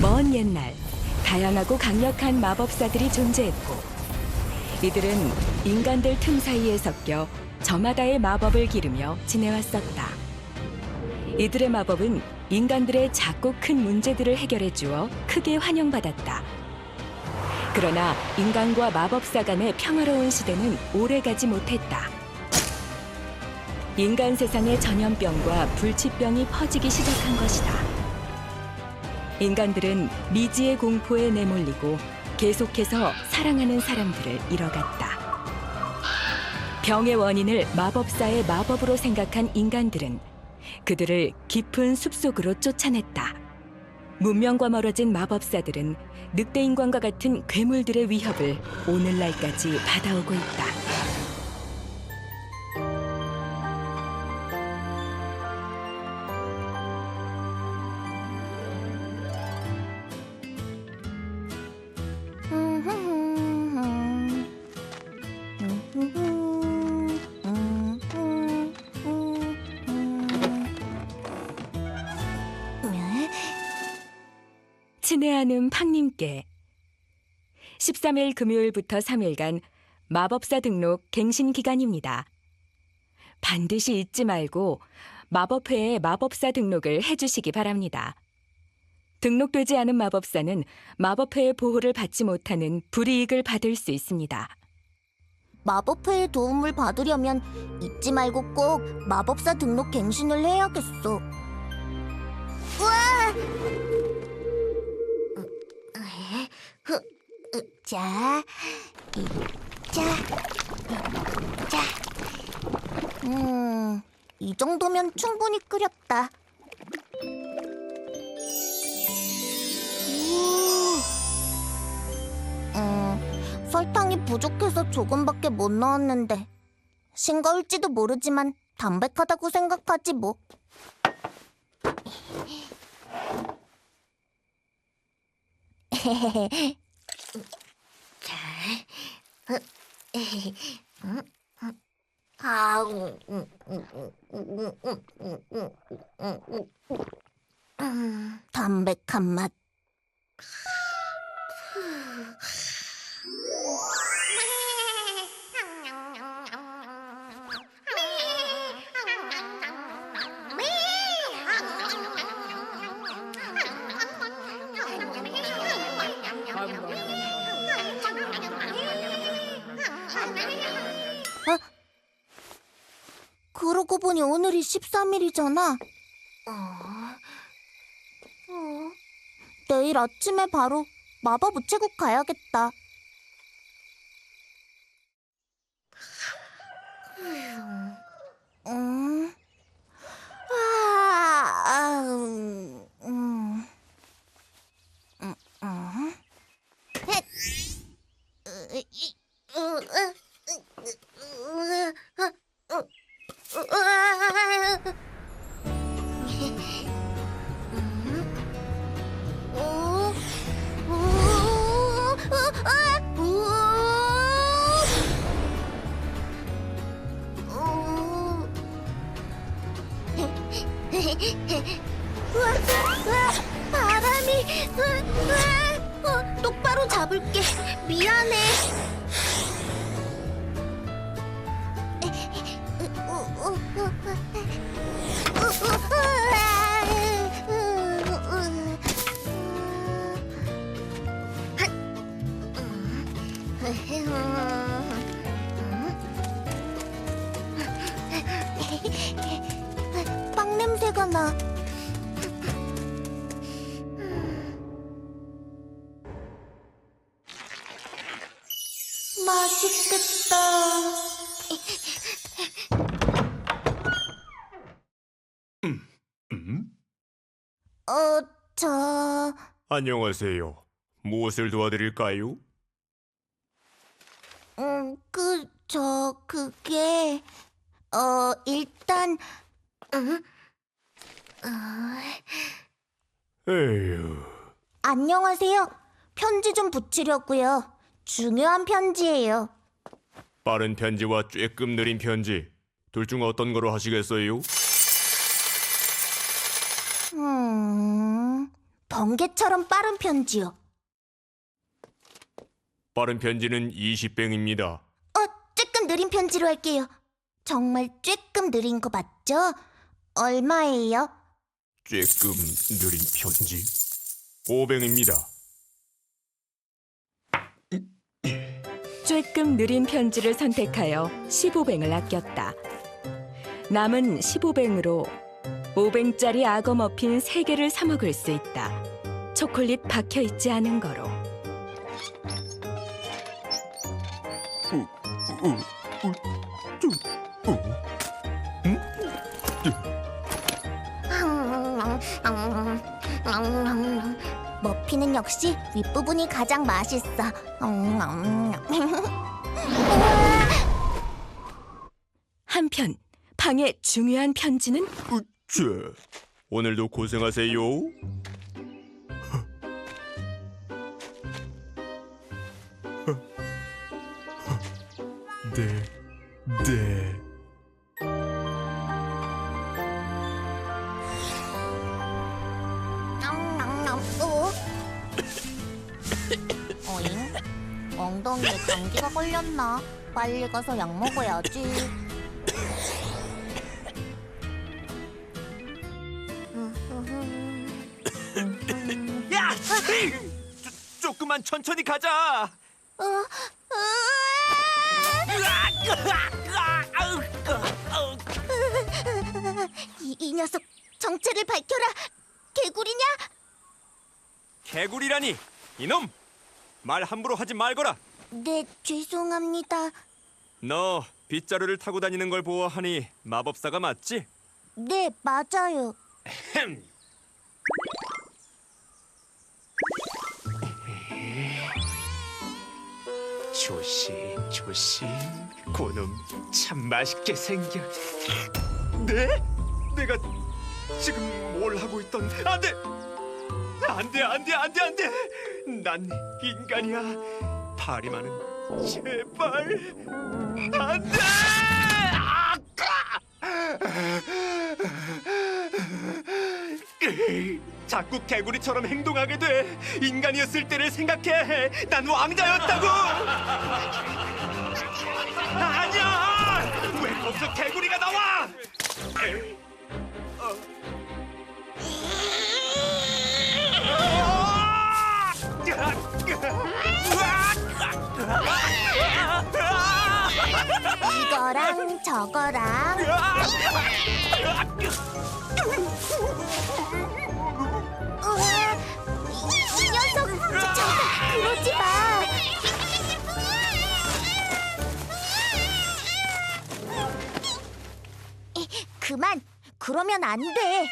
먼 옛날 다양하고 강력한 마법사들이 존재했고 이들은 인간들 틈 사이에 섞여 저마다의 마법을 기르며 지내왔었다. 이들의 마법은 인간들의 작고 큰 문제들을 해결해 주어 크게 환영받았다. 그러나 인간과 마법사 간의 평화로운 시대는 오래가지 못했다. 인간 세상에 전염병과 불치병이 퍼지기 시작한 것이다. 인간들은 미지의 공포에 내몰리고 계속해서 사랑하는 사람들을 잃어갔다. 병의 원인을 마법사의 마법으로 생각한 인간들은 그들을 깊은 숲속으로 쫓아냈다. 문명과 멀어진 마법사들은 늑대인간과 같은 괴물들의 위협을 오늘날까지 받아오고 있다. 친애하는 팡님께 13일 금요일부터 3일간 마법사 등록 갱신 기간입니다. 반드시 잊지 말고 마법회에 마법사 등록을 해주시기 바랍니다. 등록되지 않은 마법사는 마법회의 보호를 받지 못하는 불이익을 받을 수 있습니다. 마법회의 도움을 받으려면 잊지 말고 꼭 마법사 등록 갱신을 해야겠어. 우와! 흐, 으, 자, 이, 자, 이, 자. 음, 이 정도면 충분히 끓였다. 우. 음, 설탕이 부족해서 조금밖에 못 넣었는데 싱거울지도 모르지만 담백하다고 생각하지 뭐. 자, 아, 음, 음, 음, 음, 음, 음, 음, 음, 음. 음, 담백한 맛. 보니 오늘이 13일이잖아. 어, 내일 아침에 바로 마법 우체국 가야겠다. 잡을게. 미안해. 빵 냄새가 나. 맛있겠다. 음? 어, 저, 안녕하세요. 무엇을 도와드릴까요? 음, 그, 저, 그게, 어, 일단, 음, 어, 에휴, 안녕하세요. 편지 좀 붙이려고요. 중요한 편지예요. 빠른 편지와 쬐끔 느린 편지. 둘 중 어떤 거로 하시겠어요? 음, 번개처럼 빠른 편지요. 빠른 편지는 20병입니다. 어, 조금 느린 편지로 할게요. 정말 조금 느린 거 맞죠? 얼마예요? 쬐끔 느린 편지. 5병입니다. 쬐끔 느린 편지를 선택하여 15뱅을 아꼈다. 남은 15뱅으로 5뱅짜리 악어 머핀 3개를 사 먹을 수 있다. 초콜릿 박혀 있지 않은 거로. 머피는 역시 윗부분이 가장 맛있어. 한편 방의 중요한 편지는 쟤, 오늘도 고생하세요. 네, 네. 감기가 걸렸나? 빨리 가서 약 먹어야지. 야! 조, 조금만 천천히 가자. 어, 이, 이 녀석 정체를 밝혀라. 개구리냐? 개구리라니 이놈 말 함부로 하지 말거라. 네, 죄송합니다. 너 빗자루를 타고 다니는 걸 보아하니 마법사가 맞지? 네, 맞아요. 조심 조심 고놈 참 맛있게 생겨. 네? 내가 지금 뭘 하고 있던? 안돼 안돼 안돼 안돼 안돼 난 인간이야 많은 제발. 안돼! 자꾸 개구리처럼 행동하게 돼. 인간이었을 때를 생각해. 난 왕자였다고 우와, 이, 이 녀석 그러지 마. 에, 그만 그러면 안 돼.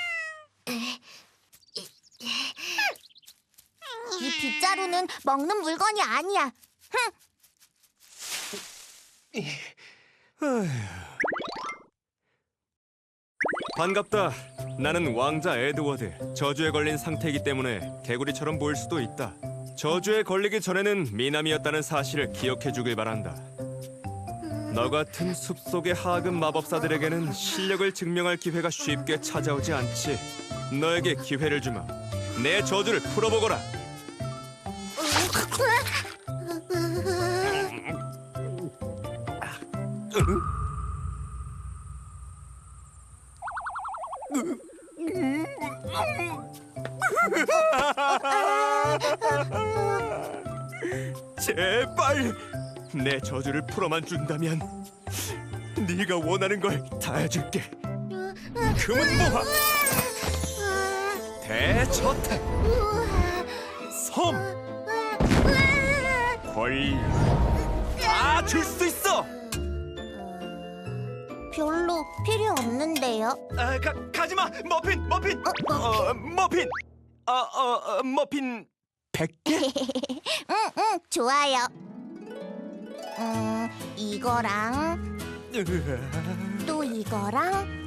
이 빗자루는 먹는 물건이 아니야. 흥. 반갑다. 나는 왕자 에드워드. 저주에 걸린 상태이기 때문에 개구리처럼 보일 수도 있다. 저주에 걸리기 전에는 미남이었다는 사실을 기억해 주길 바란다. 너 같은 숲속의 하급 마법사들에게는 실력을 증명할 기회가 쉽게 찾아오지 않지. 너에게 기회를 주마. 내 저주를 풀어보거라. 내 저주를 풀어만 준다면 네가 원하는 걸 다 해줄게. 금은 모화, 대저택, 섬, 권리 다줄 수 있어. 별로 필요 없는데요. 아, 가, 가지마 머핀 머핀 어, 머핀 어, 어, 어, 머핀 100개? 응, 응, 좋아요. 음, 이거랑 또 이거랑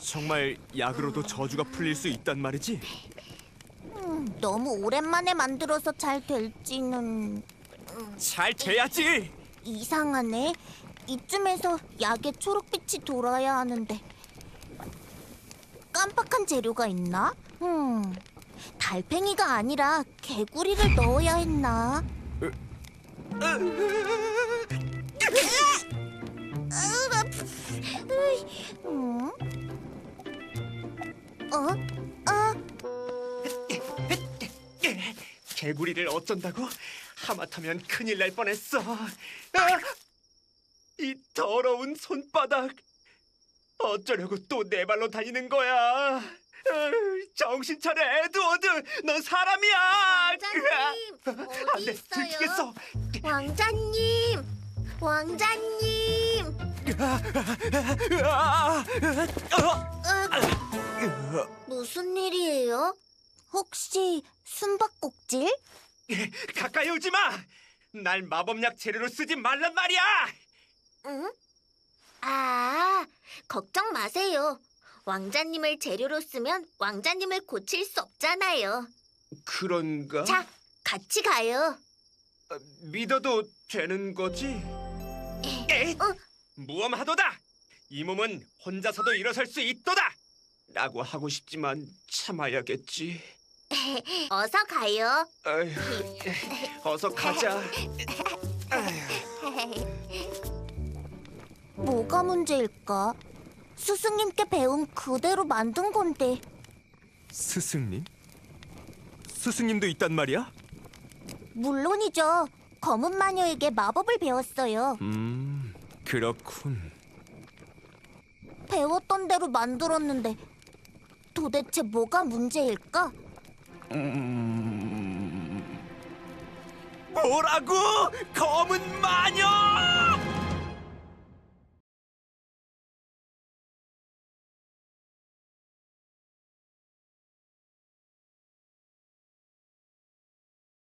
정말 약으로도 저주가 풀릴 수 있단 말이지? 너무 오랜만에 만들어서 잘 될지는 잘 돼야지. 이상하네. 이쯤에서 약의 초록빛이 돌아야 하는데 깜빡한 재료가 있나? 음, 달팽이가 아니라 개구리를 넣어야 했나? 음? 어? 어? 개구리를 어쩐다고? 하마터면 큰일 날 뻔했어. 아! 이 더러운 손바닥. 어쩌려고 또 내 발로 다니는 거야? 아, 정신 차려, 에드워드. 넌 사람이야. 왕자님, 안 어디 돼, 있어요? 들키겠어. 왕자님! 왕자님! 아, 으, 무슨 일이에요? 혹시 숨바꼭질? 가까이 오지 마. 날 마법약 재료로 쓰지 말란 말이야. 응? 아, 걱정 마세요. 왕자님을 재료로 쓰면 왕자님을 고칠 수 없잖아요. 그런가? 자, 같이 가요. 아, 믿어도 되는 거지? 에이, 어? 무엄하도다. 이 몸은 혼자서도 일어설 수 있도다. 라고 하고 싶지만 참아야겠지. 어서 가요. 아휴, 어서 가자. 뭐가 문제일까? 스승님께 배운 그대로 만든 건데 스승님? 스승님도 있단 말이야? 물론이죠. 검은 마녀에게 마법을 배웠어요. 음, 그렇군. 배웠던 대로 만들었는데 도대체 뭐가 문제일까? 뭐라고? 검은 마녀!